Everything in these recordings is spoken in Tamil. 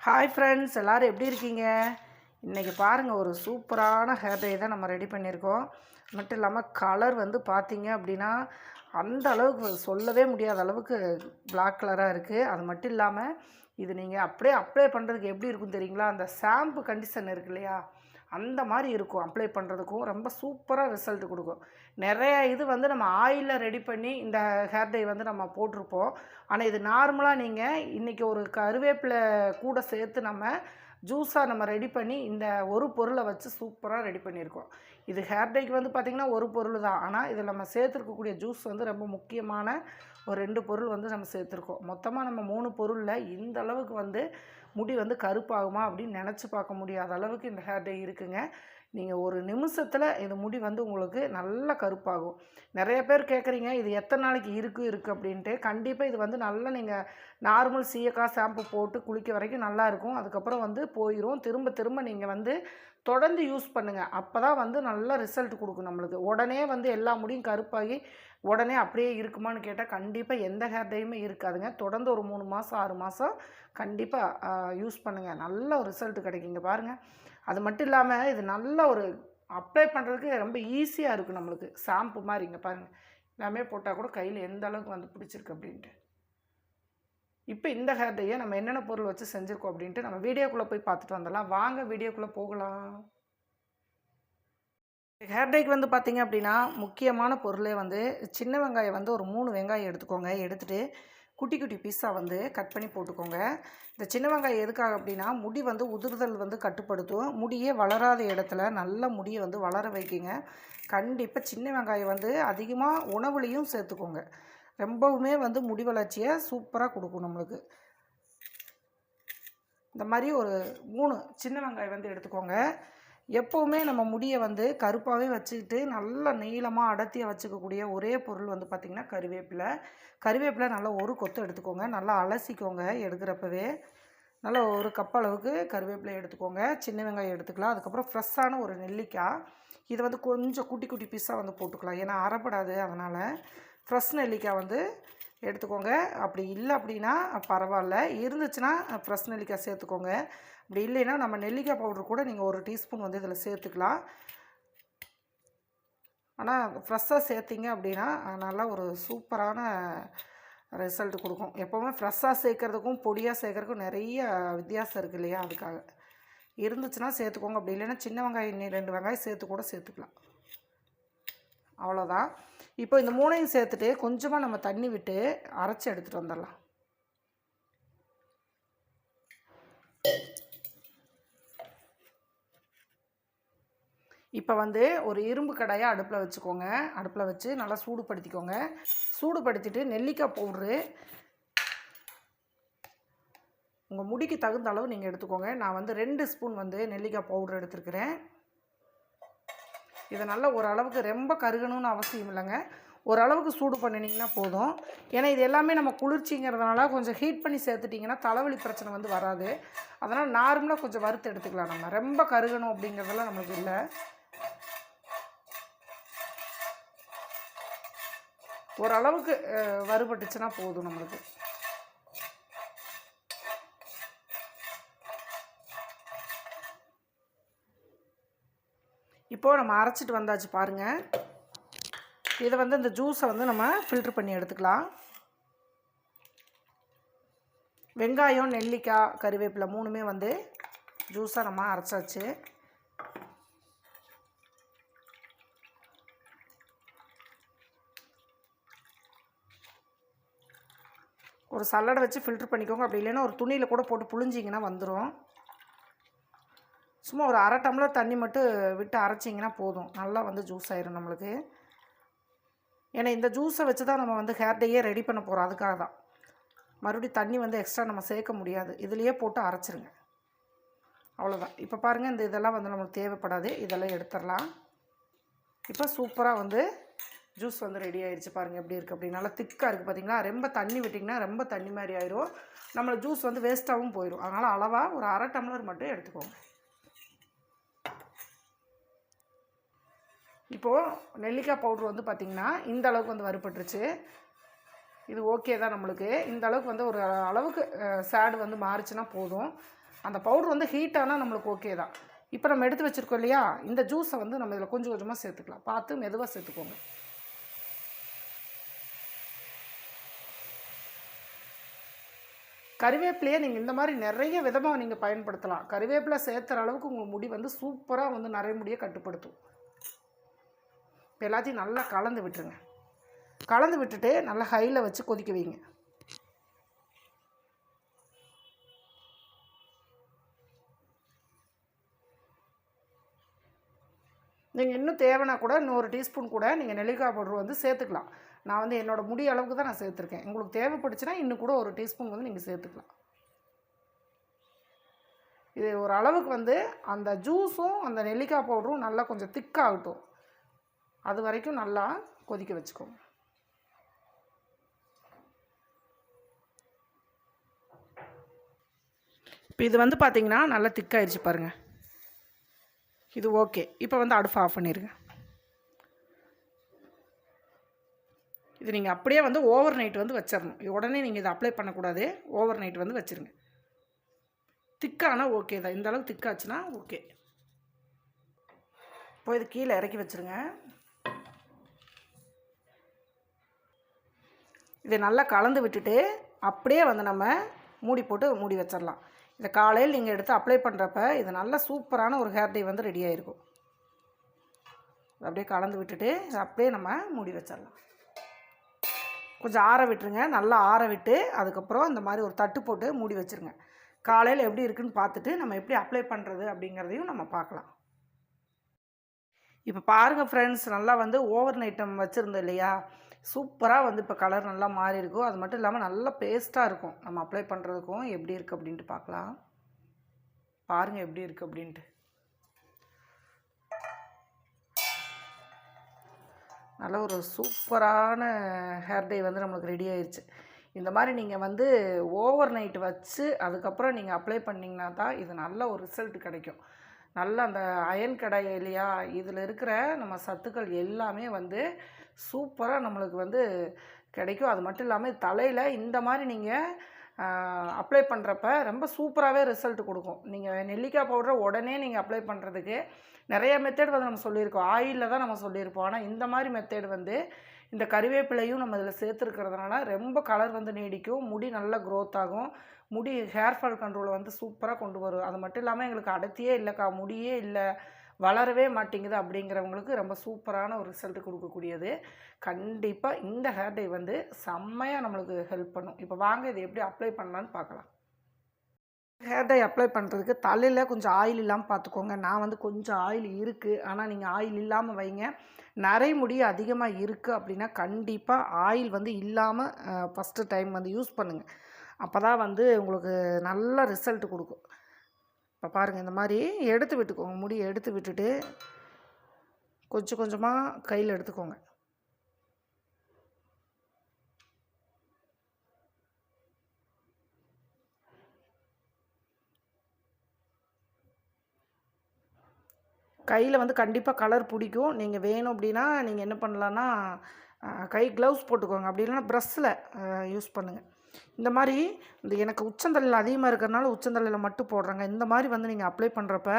ஹாய் ஃப்ரெண்ட்ஸ் எல்லோரும் எப்படி இருக்கீங்க? இன்றைக்கி பாருங்கள் ஒரு சூப்பரான ஹேர் டை தான் நம்ம ரெடி பண்ணியிருக்கோம். மட்டும் இல்லாமல் கலர் வந்து பார்த்திங்க அப்படின்னா அந்த அளவுக்கு சொல்லவே முடியாத அளவுக்கு பிளாக் கலராக இருக்குது அது மட்டும் இல்லாமல் இது நீங்கள் அப்படியே அப்ளை பண்ணுறதுக்கு எப்படி இருக்கும் தெரியுங்களா? அந்த ஷாம்பு கண்டிஷன் இருக்கு இல்லையா? அந்த மாதிரி இருக்கும். அப்ளை பண்ணுறதுக்கும் ரொம்ப சூப்பராக ரிசல்ட் கொடுக்கும். நிறைய இது வந்து நம்ம ஆயிலில் ரெடி பண்ணி இந்த ஹேர் டை வந்து நம்ம போட்டிருப்போம். ஆனால் இது நார்மலாக நீங்கள் இன்றைக்கி ஒரு கருவேப்பிலை கூட சேர்த்து நம்ம ஜூஸாக நம்ம ரெடி பண்ணி இந்த ஒரு பொருளை வச்சு சூப்பராக ரெடி பண்ணியிருக்கோம். இது ஹேர் டைக்கு வந்து பார்த்திங்கன்னா ஒரு பொருள் தான். ஆனால் இதில் நம்ம சேர்த்துருக்கக்கூடிய ஜூஸ் வந்து ரொம்ப முக்கியமான ஒரு ரெண்டு பொருள் வந்து நம்ம சேர்த்துருக்கோம். மொத்தமாக நம்ம மூணு பொருளில் இந்த அளவுக்கு வந்து முடி வந்து கருப்பாகுமா அப்படின்னு நினச்சி பார்க்க முடியாத அளவுக்கு இந்த ஹேர் டை இருக்குங்க. நீங்கள் ஒரு நிமிஷத்தில் இது முடி வந்து உங்களுக்கு நல்ல கருப்பாகும். நிறைய பேர் கேட்குறீங்க இது எத்தனை நாளைக்கு இருக்குது இருக்குது அப்படின்ட்டு. கண்டிப்பாக இது வந்து நல்லா நீங்கள் நார்மல் சீயக்காய் ஷாம்பு போட்டு குளிக்க வரைக்கும் நல்லாயிருக்கும் அதுக்கப்புறம் வந்து போயிடும் திரும்ப திரும்ப நீங்கள் வந்து தொடர்ந்து யூஸ் பண்ணுங்கள் அப்போ தான் வந்து நல்ல ரிசல்ட் கொடுக்கும் நம்மளுக்கு. உடனே வந்து எல்லா முடியும் கருப்பாகி உடனே அப்படியே இருக்குமான்னு கேட்டால் கண்டிப்பாக எந்த ஹேர் டையுமே இருக்காதுங்க. தொடர்ந்து ஒரு மூணு மாதம் ஆறு மாதம் கண்டிப்பாக யூஸ் பண்ணுங்கள் நல்ல ஒரு ரிசல்ட் கிடைக்குங்க பாருங்கள் அது மட்டும் இல்லாமல் இது நல்ல ஒரு அப்ளை பண்ணுறதுக்கு ரொம்ப ஈஸியாக இருக்கும் நம்மளுக்கு. ஷாம்பு மாதிரி இங்கே பாருங்கள் எல்லாமே போட்டால் கூட கையில் எந்த அளவுக்கு வந்து பிடிச்சிருக்கு அப்படின்ட்டு. இப்போ இந்த ஹேர் டையை நம்ம என்னென்ன பொருள் வச்சு செஞ்சுருக்கோம் அப்படின்ட்டு நம்ம வீடியோக்குள்ளே போய் பார்த்துட்டு வந்துடலாம். வாங்க வீடியோக்குள்ளே போகலாம். ஹேர் டைக்கு வந்து பார்த்திங்க அப்படின்னா முக்கியமான பொருளே வந்து சின்ன வெங்காயம் வந்து ஒரு மூணு வெங்காயம் எடுத்துக்கோங்க. எடுத்துகிட்டு குட்டி குட்டி பீஸாக வந்து கட் பண்ணி போட்டுக்கோங்க. இந்த சின்ன வெங்காயம் எதுக்காக அப்படின்னா முடி வந்து உதிர்தல் வந்து கட்டுப்படுத்தும். முடியே வளராத இடத்துல நல்ல முடியை வந்து வளர வைக்குங்க. கண்டிப்பாக சின்ன வெங்காயம் வந்து அதிகமாக உணவுலேயும் சேர்த்துக்கோங்க. ரொம்பவுமே வந்து முடி வளர்ச்சியை சூப்பராக கொடுக்கும் நம்மளுக்கு. இந்த மாதிரி ஒரு மூணு சின்ன வெங்காயம் வந்து எடுத்துக்கோங்க. எப்போவுமே நம்ம முடியை வந்து கருப்பாகவே வச்சுக்கிட்டு நல்லா நீளமாக அடர்த்தியாக வச்சுக்கக்கூடிய ஒரே பொருள் வந்து பார்த்திங்கன்னா கருவேப்பிலை. கருவேப்பிலை நல்லா ஒரு கொத்து எடுத்துக்கோங்க. நல்லா அலசிக்கோங்க எடுக்கிறப்பவே. நல்லா ஒரு கப் அளவுக்கு கருவேப்பிலை எடுத்துக்கோங்க. சின்ன வெங்காயம் எடுத்துக்கலாம். அதுக்கப்புறம் ஃப்ரெஷ்ஷான ஒரு நெல்லிக்காய். இதை வந்து கொஞ்சம் குட்டி குட்டி பீஸாக வந்து போட்டுக்கலாம். ஏன்னா அறப்படாது அதனால் ஃப்ரெஷ் நெல்லிக்காய் வந்து எடுத்துக்கோங்க. அப்படி இல்லை அப்படின்னா பரவாயில்ல இருந்துச்சுன்னா ஃப்ரெஷ் நெல்லிக்காய் சேர்த்துக்கோங்க. அப்படி இல்லைன்னா நம்ம நெல்லிக்காய் பவுடர் கூட நீங்கள் ஒரு டீஸ்பூன் வந்து இதில் சேர்த்துக்கலாம். ஆனால் ஃப்ரெஷ்ஷாக சேர்த்திங்க அப்படின்னா நல்லா ஒரு சூப்பரான ரிசல்ட் கொடுக்கும். எப்போவுமே ஃப்ரெஷ்ஷாக சேர்க்குறதுக்கும் பொடியாக சேர்க்குறதுக்கும் நிறைய வித்தியாசம் இருக்குது இல்லையா அதுக்காக. இருந்துச்சுன்னா சேர்த்துக்கோங்க. அப்படி இல்லைன்னா சின்ன வெங்காயம் ரெண்டு வெங்காயம் சேர்த்து கூட சேர்த்துக்கலாம். அவ்வளோதான் இப்போ இந்த மூணையும் சேர்த்துட்டு கொஞ்சமாக நம்ம தண்ணி விட்டு அரைச்சி எடுத்துகிட்டு வந்துடலாம். இப்போ வந்து ஒரு இரும்பு கடாயை அடுப்பில் வச்சுக்கோங்க. அடுப்பில் வச்சு நல்லா சூடுபடுத்திக்கோங்க. சூடுபடுத்திட்டு நெல்லிக்காய் பவுட்ரு உங்கள் முடிக்கு தகுந்த அளவு நீங்கள் எடுத்துக்கோங்க. நான் வந்து ரெண்டு ஸ்பூன் வந்து நெல்லிக்காய் பவுட்ரு எடுத்துருக்கிறேன். இதை நல்லா ஓரளவுக்கு ரொம்ப கருகணும்னு அவசியம் இல்லைங்க. ஓரளவுக்கு சூடு பண்ணினீங்கன்னா போதும். ஏன்னா இது எல்லாமே நம்ம குளிர்ச்சிங்கிறதுனால கொஞ்சம் ஹீட் பண்ணி சேர்த்துட்டிங்கன்னா தலைவலி பிரச்சனை வந்து வராது. அதனால் நார்மலாக கொஞ்சம் வறுத்து எடுத்துக்கலாம் நம்ம. ரொம்ப கருகணும் அப்படிங்கிறதெல்லாம் நம்மளுக்கு இல்லை. ஓரளவுக்கு வறுபட்டுச்சுன்னா போதும் நம்மளுக்கு. இப்போது நம்ம அரைச்சிட்டு வந்தாச்சு பாருங்கள் இதை வந்து இந்த ஜூஸை வந்து நம்ம ஃபில்ட்ரு பண்ணி எடுத்துக்கலாம். வெங்காயம் நெல்லிக்காய் கறிவேப்பிலை மூணுமே வந்து ஜூஸாக நம்ம அரைச்சாச்சு. ஒரு சல்லடை வச்சு ஃபில்ட்ரு பண்ணிக்கோங்க. அப்படி இல்லைன்னா ஒரு துணியில் கூட போட்டு புழிஞ்சிங்கன்னா வந்துடும் சும்மா ஒரு அரை டம்ளர் தண்ணி மட்டும் விட்டு அரைச்சிங்கன்னா போதும். நல்லா வந்து ஜூஸ் ஆயிரும் நம்மளுக்கு. ஏன்னா இந்த ஜூஸை வச்சு தான் நம்ம வந்து ஹேர் டேயே ரெடி பண்ண போகிறோம் அதுக்காக தான். மறுபடியும் தண்ணி வந்து எக்ஸ்ட்ரா நம்ம சேர்க்க முடியாது. இதுலேயே போட்டு அரைச்சிருங்க. அவ்வளோதான் இப்போ பாருங்கள் இந்த இதெல்லாம் வந்து நம்மளுக்கு தேவைப்படாது. இதெல்லாம் எடுத்துடலாம். இப்போ சூப்பராக வந்து ஜூஸ் வந்து ரெடி ஆயிடுச்சு பாருங்கள் எப்படி இருக்குது அப்படி நல்லா திக்காக இருக்குது பார்த்தீங்களா ரொம்ப தண்ணி விட்டிங்கன்னா ரொம்ப தண்ணி மாதிரி ஆயிரும். நம்மளை ஜூஸ் வந்து வேஸ்ட்டாகவும் போயிடும் அதனால் அளவாக ஒரு அரை டம்ளர் மட்டும் எடுத்துக்கோங்க. இப்போது நெல்லிக்காய் பவுட்ரு வந்து பார்த்திங்கன்னா இந்த அளவுக்கு வந்து வறுபட்டுருச்சு. இது ஓகே தான் நம்மளுக்கு. இந்த அளவுக்கு வந்து ஒரு அளவுக்கு சேடு வந்து மாறிச்சுன்னா போதும். அந்த பவுடர் வந்து ஹீட் ஆனால் நம்மளுக்கு ஓகே தான். இப்போ நம்ம எடுத்து வச்சுருக்கோம் இல்லையா? இந்த ஜூஸை வந்து நம்ம இதில் கொஞ்சம் கொஞ்சமாக சேர்த்துக்கலாம். பார்த்து மெதுவாக சேர்த்துக்கோங்க. கறிவேப்பிலையே நீங்கள் இந்த மாதிரி நிறைய விதமாக நீங்கள் பயன்படுத்தலாம். கறிவேப்பிலை சேர்த்துற அளவுக்கு உங்கள் முடி வந்து சூப்பராக வந்து நிறைய முடியை கட்டுப்படுத்தும். இப்போ எல்லாத்தையும் நல்லா கலந்து விட்டுருங்க. கலந்து விட்டுட்டு நல்லா ஹையில் வச்சு கொதிக்க வைங்க. நீங்கள் இன்னும் தேவைன்னா கூட இன்னொரு டீஸ்பூன் கூட நீங்கள் நெல்லிக்காய் பவுடர் வந்து சேர்த்துக்கலாம். நான் வந்து என்னோடய முடி அளவுக்கு தான் நான் சேர்த்துருக்கேன். உங்களுக்கு தேவைப்பட்டுச்சுன்னா இன்னும் கூட ஒரு டீஸ்பூன் வந்து நீங்கள் சேர்த்துக்கலாம். இது ஒரு அளவுக்கு வந்து அந்த ஜூஸும் அந்த நெல்லிக்காய் பவுடரும் நல்லா கொஞ்சம் திக்காகட்டும். அது வரைக்கும் நல்லா கொதிக்க வச்சுக்கோங்க இப்போ இது வந்து பார்த்திங்கன்னா நல்லா திக்காயிருச்சு பாருங்கள் இது ஓகே இப்போ வந்து அடுப்பு ஆஃப் பண்ணிடுங்க இது நீங்கள் அப்படியே வந்து ஓவர் நைட் வந்து வச்சிடணும் உடனே நீங்கள் இதை அப்ளை பண்ணக்கூடாது. ஓவர் நைட் வந்து வச்சுருங்க. திக்கானா ஓகே தான். இந்த அளவுக்கு திக்காச்சுன்னா ஓகே இப்போ இது கீழே இறக்கி வச்சுருங்க. இதை நல்லா கலந்து விட்டுட்டு அப்படியே வந்து நம்ம மூடி போட்டு மூடி வச்சிடலாம். இதை காலையில் நீங்கள் எடுத்து அப்ளை பண்ணுறப்ப இது நல்ல சூப்பரான ஒரு ஹேர் டே வந்து ரெடி ஆகிருக்கும் அப்படியே கலந்து விட்டுட்டு அப்படியே நம்ம மூடி வச்சிடலாம். கொஞ்சம் ஆற விட்டுருங்க. நல்லா ஆற விட்டு அதுக்கப்புறம் இந்த மாதிரி ஒரு தட்டு போட்டு மூடி வச்சுருங்க. காலையில் எப்படி இருக்குன்னு பார்த்துட்டு நம்ம எப்படி அப்ளை பண்ணுறது அப்படிங்கிறதையும் நம்ம பார்க்கலாம். இப்போ பாருங்கள் ஃப்ரெண்ட்ஸ் நல்லா வந்து ஓவர் நைட்டம் வச்சுருந்தோம் இல்லையா? சூப்பராக வந்து இப்போ கலர் நல்லா மாறி இருக்கும் அது மட்டும் இல்லாமல் நல்லா பேஸ்ட்டாக இருக்கும். நம்ம அப்ளை பண்ணுறதுக்கும் எப்படி இருக்குது அப்படின்ட்டு பார்க்கலாம். பாருங்கள் எப்படி இருக்குது அப்படின்ட்டு. நல்ல ஒரு சூப்பரான ஹேர் டே வந்து நம்மளுக்கு ரெடி ஆயிடுச்சு இந்த மாதிரி நீங்கள் வந்து ஓவர் நைட் வச்சு அதுக்கப்புறம் நீங்கள் அப்ளை பண்ணிங்கன்னா தான் இது நல்ல ஒரு ரிசல்ட் கிடைக்கும். நல்ல அந்த அயன் கடை இல்லையா? இதில் இருக்கிற நம்ம சத்துக்கள் எல்லாமே வந்து சூப்பராக நம்மளுக்கு வந்து கிடைக்கும். அது மட்டும் இல்லாமல் தலையில் இந்த மாதிரி நீங்கள் அப்ளை பண்ணுறப்ப ரொம்ப சூப்பராகவே ரிசல்ட் கொடுக்கும். நீங்கள் நெல்லிக்காய் பவுடரை உடனே நீங்கள் அப்ளை பண்ணுறதுக்கு நிறைய மெத்தேட் வந்து நம்ம சொல்லியிருக்கோம். ஆயிலில் தான் நம்ம சொல்லியிருப்போம். ஆனால் இந்த மாதிரி மெத்தேட் வந்து இந்த கறிவேப்பிலையும் நம்ம இதில் சேர்த்துருக்கிறதுனால ரொம்ப கலர் வந்து நீடிக்கும். முடி நல்லா க்ரோத் ஆகும். முடி ஹேர் ஃபால் கண்ட்ரோலை வந்து சூப்பராக கொண்டு வரும். அது மட்டும் இல்லாமல் எங்களுக்கு அடர்த்தியே இல்லைக்கா. முடியே இல்லை. வளரவே மாட்டேங்குது அப்படிங்கிறவங்களுக்கு ரொம்ப சூப்பரான ஒரு ரிசல்ட் கொடுக்கக்கூடியது. கண்டிப்பாக இந்த ஹேர் டை வந்து செம்மையாக நம்மளுக்கு ஹெல்ப் பண்ணும். இப்போ வாங்க இதை எப்படி அப்ளை பண்ணலான்னு பார்க்கலாம். ஹேர் டை அப்ளை பண்ணுறதுக்கு தலையில் கொஞ்சம் ஆயில் இல்லாமல் பார்த்துக்கோங்க நான் வந்து கொஞ்சம் ஆயில் இருக்குது ஆனால் நீங்கள் ஆயில் இல்லாமல் வைங்க. நரைமுடி அதிகமாக இருக்குது அப்படின்னா கண்டிப்பாக ஆயில் வந்து இல்லாமல் ஃபஸ்ட்டு டைம் வந்து யூஸ் பண்ணுங்கள் அப்போ தான் வந்து உங்களுக்கு நல்ல ரிசல்ட் கொடுக்கும். இப்போ பாருங்கள் இந்த மாதிரி எடுத்து விட்டுக்கோங்க. முடி எடுத்து விட்டுட்டு கொஞ்சம் கொஞ்சமாக கையில் எடுத்துக்கோங்க. கையில் வந்து கண்டிப்பாக கலர் பிடிக்கும். நீங்கள் வேணும் அப்படின்னா நீங்கள் என்ன பண்ணலான்னா கை க்ளவுஸ் போட்டுக்கோங்க. அப்படி இல்லைன்னா ப்ரஷ்ஷில் யூஸ் பண்ணுங்கள் இந்த மாதிரி இந்த எனக்கு உச்சந்தலையில் அதிகமாக இருக்கிறனால உச்சந்தலையில் மட்டும் போடுறாங்க. இந்த மாதிரி வந்து நீங்கள் அப்ளை பண்ணுறப்ப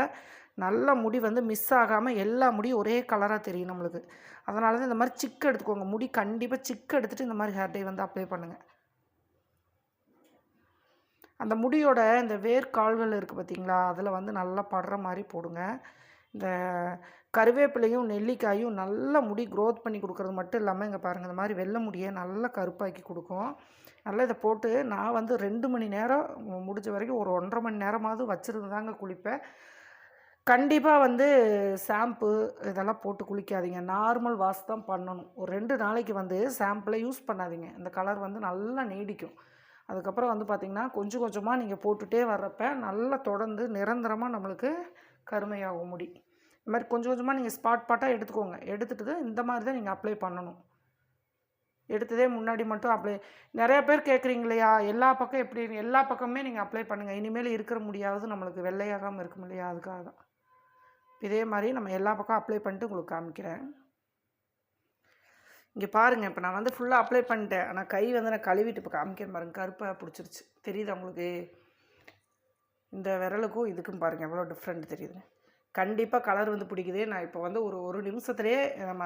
நல்ல முடி வந்து மிஸ் ஆகாமல் எல்லா முடியும் ஒரே கலராக தெரியும் நம்மளுக்கு. அதனால தான் இந்த மாதிரி சிக்கு எடுத்துக்கோங்க. முடி கண்டிப்பாக சிக்கு எடுத்துகிட்டு இந்த மாதிரி ஹேர் டே வந்து அப்ளை பண்ணுங்கள் அந்த முடியோட இந்த வேர்க்கால்கள் இருக்குது பார்த்தீங்களா அதில் வந்து நல்லா படுற மாதிரி போடுங்க. இந்த கருவேப்பிலையும் நெல்லிக்காயும் நல்ல முடி க்ரோத் பண்ணி கொடுக்குறது மட்டும் இல்லாமல் இங்கே பாருங்கள் இந்த மாதிரி வெள்ளை முடியை நல்லா கருப்பாக்கி கொடுக்கும். நல்லா இதை போட்டு நான் வந்து ரெண்டு மணி நேரம் முடிஞ்ச வரைக்கும் ஒரு ஒன்றரை மணி நேரமாவது வச்சுருந்து தாங்க குளிப்பேன். கண்டிப்பாக வந்து ஷாம்பு இதெல்லாம் போட்டு குளிக்காதீங்க. நார்மல் வாஷ் தான் பண்ணணும். ஒரு ரெண்டு நாளைக்கு வந்து ஷாம்புலாம் யூஸ் பண்ணாதீங்க. இந்த கலர் வந்து நல்லா நீடிக்கும். அதுக்கப்புறம் வந்து பார்த்திங்கன்னா கொஞ்சம் கொஞ்சமாக நீங்கள் போட்டுகிட்டே வர்றப்ப நல்லா தொடர்ந்து நிரந்தரமாக நம்மளுக்கு கருமையாகும் முடி. இந்த மாதிரி கொஞ்சம் கொஞ்சமாக நீங்கள் ஸ்பாட் பாட்டாக எடுத்துக்கோங்க. எடுத்துகிட்டு இந்த மாதிரி தான் நீங்கள் அப்ளை பண்ணணும். எடுத்ததே முன்னாடி மட்டும் அப்ளை நிறைய பேர் கேட்குறீங்க இல்லையா எல்லா பக்கம் எப்படி எல்லா பக்கமே நீங்கள் அப்ளை பண்ணுங்கள் இனிமேல் இருக்கிற முடியாவது நம்மளுக்கு வெள்ளையாகாமல் இருக்கும் இல்லையா? அதுக்காக தான். இதே மாதிரி நம்ம எல்லா பக்கம் அப்ளை பண்ணிட்டு உங்களுக்கு காமிக்கிறேன். இங்கே பாருங்கள் இப்போ நான் வந்து ஃபுல்லாக அப்ளை பண்ணிட்டேன். ஆனால் கை வந்து நான் கழுவிட்டு இப்போ காமிக்கிறேன் பாருங்கள் கருப்பாக பிடிச்சிருச்சு. தெரியுதா உங்களுக்கு? இந்த விரலுக்கும் இதுக்கும் பாருங்கள் எவ்வளோ டிஃப்ரெண்ட் தெரியுது. கண்டிப்பாக கலர் வந்து பிடிக்குது. நான் இப்போ வந்து ஒரு ஒரு நிமிஷத்துலேயே நம்ம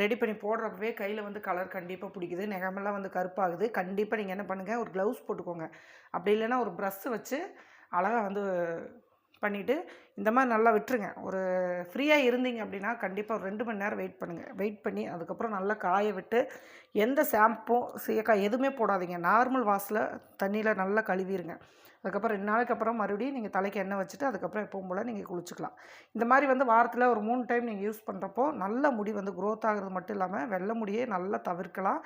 ரெடி பண்ணி போடுறப்பவே கையில் வந்து கலர் கண்டிப்பாக பிடிக்குது. நெகமெல்லாம் வந்து கருப்பாகுது. கண்டிப்பாக நீங்கள் என்ன பண்ணுங்கள் ஒரு க்ளவுஸ் போட்டுக்கோங்க. அப்படி இல்லைன்னா ஒரு ப்ரஷ்ஷு வச்சு அழகாக வந்து பண்ணிவிட்டு இந்த மாதிரி நல்லா விட்டுருங்க. ஒரு ஃப்ரீயாக இருந்தீங்க அப்படின்னா கண்டிப்பாக ஒரு ரெண்டு மணி நேரம் வெயிட் பண்ணுங்கள் வெயிட் பண்ணி அதுக்கப்புறம் நல்லா காய விட்டு எந்த ஷாம்பும் சீயக்காய் எதுவுமே போடாதீங்க. நார்மல் வாஷில் தண்ணியில் நல்லா கழுவிடுங்க அதுக்கப்புறம் ரெண்டு நாளைக்கு அப்புறம் மறுபடியும் நீங்கள் தலைக்கு எண்ணெய் வச்சுட்டு அதுக்கப்புறம் எப்பவும் போல் நீங்கள் குளிச்சுக்கலாம். இந்த மாதிரி வந்து வாரத்தில் ஒரு மூணு டைம் நீங்கள் யூஸ் பண்ணுறப்போ நல்ல முடி வந்து க்ரோத் ஆகிறது மட்டும் இல்லாமல் வெள்ளை முடியே நல்லா தவிர்க்கலாம்.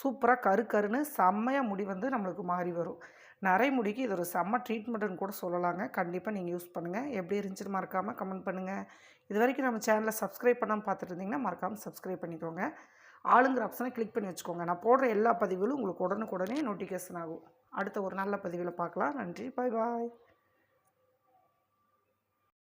சூப்பராக கரு கருன்னு செம்மையாக முடி வந்து நம்மளுக்கு மாறி வரும். நிறைய முடிக்கு இது ஒரு செம்ம ட்ரீட்மெண்ட்டுன்னு கூட சொல்லலாங்க. கண்டிப்பாக நீங்கள் யூஸ் பண்ணுங்கள் எப்படி இருந்துச்சுன்னு மறக்காமல் கமெண்ட் பண்ணுங்கள் இது வரைக்கும் நம்ம சேனலை சப்ஸ்கிரைப் பண்ணாமல் பார்த்துட்டு இருந்தீங்கன்னா மறக்காமல் சப்ஸ்கிரைப் பண்ணிக்கோங்க. ஆளுங்கிற ஆப்ஷனை கிளிக் பண்ணி வச்சுக்கோங்க. நான் போடுற எல்லா பதிவுகளும் உங்களுக்கு உடனுக்குடனே நோட்டிஃபிகேஷன் ஆகும். அடுத்த ஒரு நல்ல பதிவில் பார்க்கலாம். நன்றி. பாய் பாய்